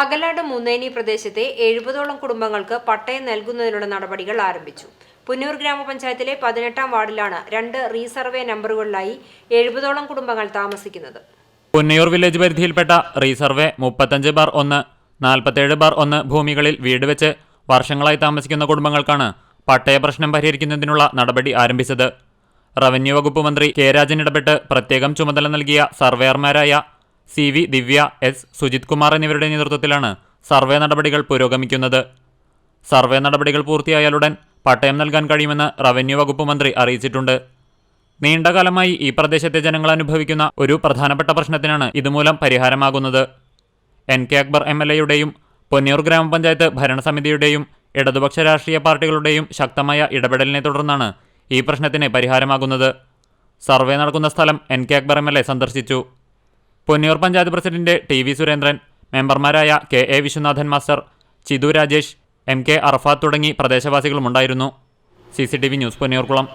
അകലാട് മുന്നേനി പ്രദേശത്തെ എഴുപതോളം കുടുംബങ്ങൾക്ക് പട്ടയം നൽകുന്നതിനുള്ള നടപടികൾ ആരംഭിച്ചു. പുന്നൂർ ഗ്രാമപഞ്ചായത്തിലെ പതിനെട്ടാം വാർഡിലാണ് രണ്ട് റീസർവേ നമ്പറുകളിലായി എഴുപതോളം കുടുംബങ്ങൾ താമസിക്കുന്നത്. പുന്നയൂർ വില്ലേജ് പരിധിയിൽപ്പെട്ട റീസർവേ മുപ്പത്തഞ്ച് ബാർ ഒന്ന് നാൽപ്പത്തേഴ് ബാർ ഒന്ന് ഭൂമികളിൽ വീട് വെച്ച് വർഷങ്ങളായി താമസിക്കുന്ന കുടുംബങ്ങൾക്കാണ് പട്ടയ പ്രശ്നം പരിഹരിക്കുന്നതിനുള്ള നടപടി ആരംഭിച്ചത്. റവന്യൂ വകുപ്പ് മന്ത്രി കെ രാജൻ ഇടപെട്ട് പ്രത്യേകം ചുമതല നൽകിയ സർവേയർമാരായ C V Divya S Sujith Kumar എന്നിവരുടെ നേതൃത്വത്തിലാണ് സർവേ നടപടികൾ പുരോഗമിക്കുന്നത്. സർവേ നടപടികൾ പൂർത്തിയായാലുടൻ പട്ടയം നൽകാൻ കഴിയുമെന്ന് റവന്യൂ വകുപ്പ് മന്ത്രി അറിയിച്ചിട്ടുണ്ട്. നീണ്ടകാലമായി ഈ പ്രദേശത്തെ ജനങ്ങൾ അനുഭവിക്കുന്ന ഒരു പ്രധാനപ്പെട്ട പ്രശ്നത്തിനാണ് ഇതുമൂലം പരിഹാരമാകുന്നത്. N K Akbar M L എയുടെയും പൊന്നിയൂർ ഗ്രാമപഞ്ചായത്ത് ഭരണസമിതിയുടെയും ഇടതുപക്ഷ രാഷ്ട്രീയ പാർട്ടികളുടെയും ശക്തമായ ഇടപെടലിനെ തുടർന്നാണ് ഈ പ്രശ്നത്തിന് പരിഹാരമാകുന്നത്. സർവേ നടക്കുന്ന സ്ഥലം N K Akbar M L A സന്ദർശിച്ചു. Ponniyur panchayat president T V Surendran മെമ്പർമാരായ K A Viswanathan master Chithu Rajesh M K Arafath തുടങ്ങി പ്രദേശവാസികളുമുണ്ടായിരുന്നു. C C T V news Ponniyurkulam